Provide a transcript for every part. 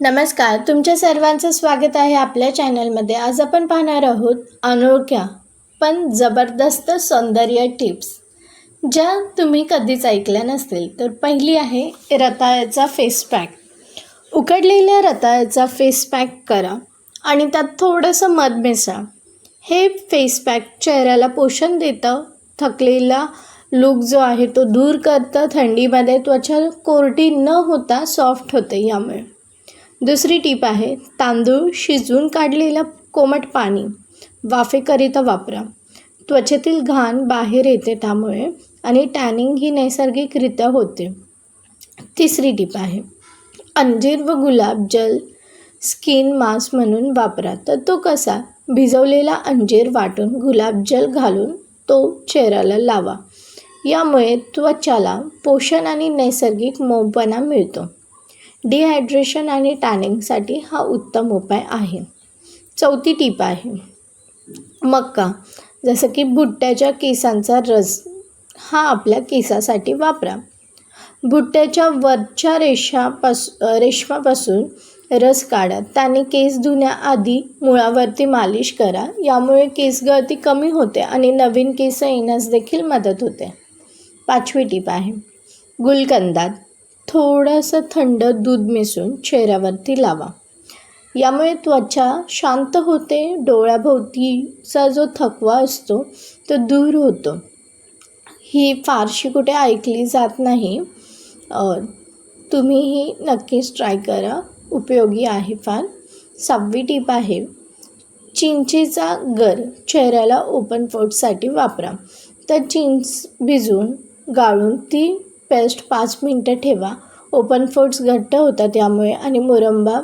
नमस्कार तुमच्या सर्वांचं स्वागत आहे आपल्या चॅनलमध्ये. आज आपण पाहणार आहोत अनोख्या पण जबरदस्त सौंदर्य टिप्स. ज्या तुम्ही कधीच ऐकल्या नसतील तर पहिली आहे रताळ्याचा फेस पॅक उकडलेल्या रताळ्याचा फेस पॅक करा आणि त्यात थोडंसं मध मिसळा. हे फेस पॅक चेहऱ्याला पोषण देतं थकलेला लूक जो आहे तो दूर करतं थंडीमध्ये त्वचा कोरडी न होता सॉफ्ट होते यामुळे. दुसरी टीप आहे तांदूळ शिजवून काढलेलं कोमट पाणी. वाफेकरिता वापरा. त्वचेतील घाण बाहेर येते त्यामुळे आणि टॅनिंग ही नैसर्गिकरित्या होते. तिसरी टीप आहे अंजीर व गुलाब जल स्किन मास्क म्हणून वापरा. तर तो कसा? भिजवलेला अंजीर वाटून गुलाब जल घालून तो चेहऱ्याला लावा. यामुळे त्वचाला पोषण आणि नैसर्गिक मऊपणा मिळतो. डिहायड्रेशन आणि टॅनिंगसाठी हा उत्तम उपाय आहे. चौथी टीप आहे. मक्का जसं की भुट्ट्याच्या केसांचा रस हा आपल्या केसासाठी वापरा. भुट्ट्याच्या वरच्या रेषापास रेशमापासून रस काढा. त्याने केस धुण्याआधी मुळावरती मालिश करा. यामुळे केस गळती कमी होते आणि नवीन केस येण्यास देखील मदत होते. पाचवी टीप आहे. गुलकंदात. थोडंसं थंड दूध मिसळून चेहऱ्यावरती लावा. यामुळे त्वचा शांत होते डोळ्याभोवतीचा जो थकवा असतो तो दूर होतो. ही फारशी कुठे ऐकली जात नाही. तुम्हीही नक्कीच ट्राय करा. उपयोगी आहे फार. सहावी टीप आहे चिंचेचा गर चेहऱ्याला ओपन फोटसाठी वापरा. तर चिंच भिजवून गाळून ती पेस्ट पाच मिनटं ठेवा. ओपन फोड्स घट्ट होतात त्यामुळे आणि मुरंबा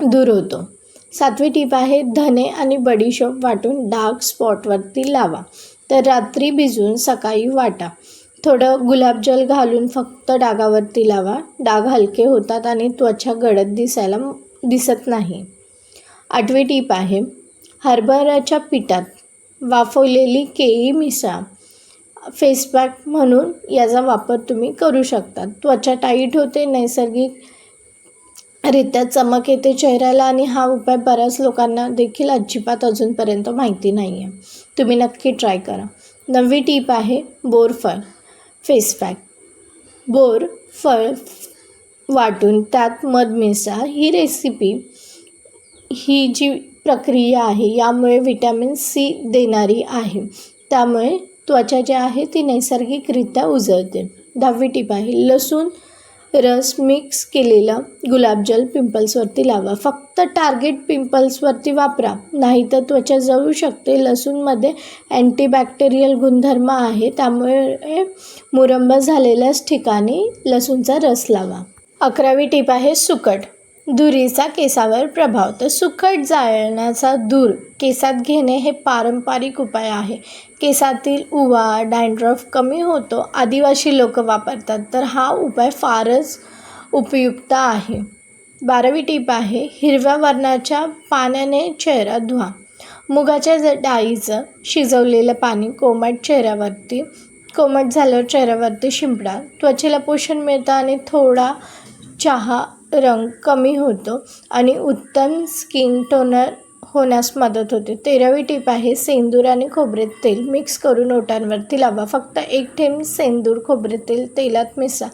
दूर होतो. सातवी टीप आहे धने आणि बडीशोप वाटून डार्क स्पॉटवरती लावा. तर रात्री भिजवून सकाळी वाटा. थोडं गुलाबजल घालून फक्त डागावरती लावा. डाग हलके होतात आणि त्वचा गडद दिसायला दिसत नाही. आठवी टीप आहे हरभऱ्याच्या पिठात वाफवलेली केळी मिसळा. फेस पॅक म्हणून याचा वापर तुम्ही करू शकता. त्वचा टाईट होते नैसर्गिक रित्या चमक येते चेहऱ्याला आणि हा उपाय बऱ्याच लोकांना देखील अजिबात अजूनपर्यंत माहिती नाही आहे तुम्ही नक्की ट्राय करा. नववी टीप आहे बोरफळ फेस पॅक बोर फळ वाटून त्यात मध मिसळा. ही रेसिपी ही जी प्रक्रिया आहे यामुळे विटॅमिन सी देणारी आहे. त्यामुळे त्वचा जी आहे ती नैसर्गिकरित्या उजळते. दहावी टीप आहे लसूण रस मिक्स केलेला गुलाबजल पिंपल्सवरती लावा. फक्त टार्गेट पिंपल्सवरती वापरा. नाही तर त्वचा जळू शकते. लसूणमध्ये अँटीबॅक्टेरियल गुणधर्म आहे. त्यामुळे मुरंब झालेल्याच ठिकाणी लसूणचा रस लावा. अकरावी टीप आहे सुकट. धुरीचा केसावर प्रभाव तर सुखट जाळण्याचा धूर केसात घेणे हे पारंपरिक उपाय आहे. केसातील उवा डँड्रफ कमी होतो आदिवासी लोक वापरतात तर हा उपाय फारच उपयुक्त आहे. बारावी टीप आहे हिरव्या वर्णाच्या पाण्याने चेहरा धुवा. मुगाच्या ज डाळीचं शिजवलेलं पाणी कोमट चेहऱ्यावरती कोमट झाल्यावर चेहऱ्यावरती शिंपडा. त्वचेला पोषण मिळतं आणि थोडा चहा रंग कमी होतो आणि उत्तम स्किन टोनर होण्यास मदत होते. तेरावी टीप आहे सेंदूर आणि खोबरे तेल. मिक्स करून ओटांवरती लावा. फक्त एक थेंब सेंदूर खोबरे तेल तेलात मिसा.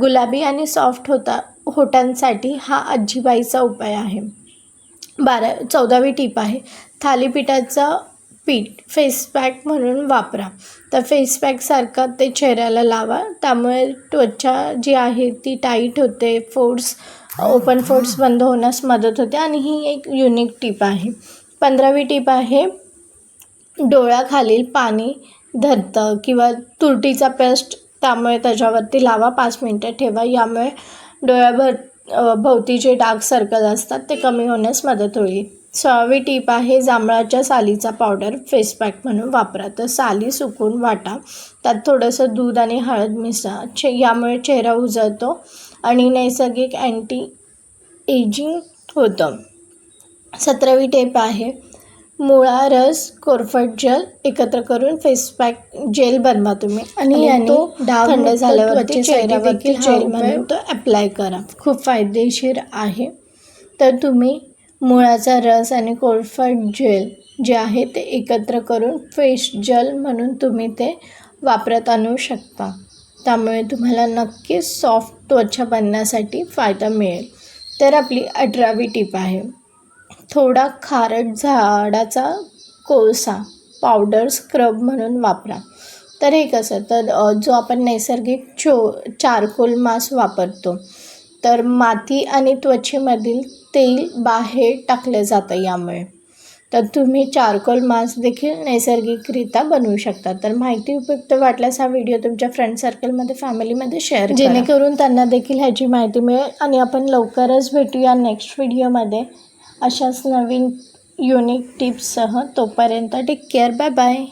गुलाबी आणि सॉफ्ट होता होटांसाठी हा आजीबाईचा उपाय आहे. बारा चौदावी टीप आहे थालीपीठाचं पीठ फेस पॅक म्हणून वापरा. तर फेस पॅकसारखा ते चेहऱ्याला लावा. त्यामुळे त्वचा जी आहे ती टाईट होते. फोड्स ओपन फोड्स बंद होण्यास मदत होते. आणि ही एक युनिक टीप आहे. पंधरावी टीप आहे डोळ्याखालील पाणी धरतं किंवा तुरटीचा पेस्ट त्यामुळे त्याच्यावरती लावा. पाच मिनटं ठेवा. यामुळे डोळ्याभर भोवती जे डार्क सर्कल असतात ते कमी होण्यास मदत होईल. सोळावी टीप आहे जांभळाच्या सालीचा पावडर फेस पॅक म्हणून वापरा. तर साली सुकून वाटा. त्यात थोडंसं दूध आणि हळद मिसळा. चे यामुळे चेहरा उजळतो आणि नैसर्गिक अँटी एजिंग होतं. सतरावी टेप आहे मुळा रस कोरफड जेल एकत्र करून फेस पॅक जेल बनवा तुम्ही. आणि याने तो डाग थंड झाल्यावरती त्वचेसाठी चेहऱ्यावरती जेल म्हणून तो अप्लाय करा. खूप फायदेशीर आहे. तर तुम्ही मुळाचा रस आणि कोरफड जेल जे आहे ते एकत्र करून फेस जेल म्हणून तुम्ही ते वापरत आणू शकता. त्यामुळे तुम्हाला नक्कीच सॉफ्ट त्वचा बनण्यासाठी फायदा मिळेल. तर आपली अठरावी टीप आहे. थोडा खारट झाडाचा कोळसा पावडर स्क्रब म्हणून वापरा. तर हे कसं? तर जो आपण नैसर्गिक चो चारकोल मास वापरतो तर माती आणि त्वचेमधील तेल बाहेर टाकलं जातं यामुळे. तर तुम्ही चारकोल मास्क देखील नैसर्गिकरित्या बनवू शकता. तर माहिती उपयुक्त वाटल्यास हा व्हिडिओ तुमच्या फ्रेंड सर्कलमध्ये फॅमिलीमध्ये शेअर जेणेकरून त्यांना देखील ह्याची माहिती मिळेल आणि आपण लवकरच भेटूया नेक्स्ट व्हिडिओमध्ये अशाच नवीन युनिक टिप्ससह तोपर्यंत टेक केअर बाय बाय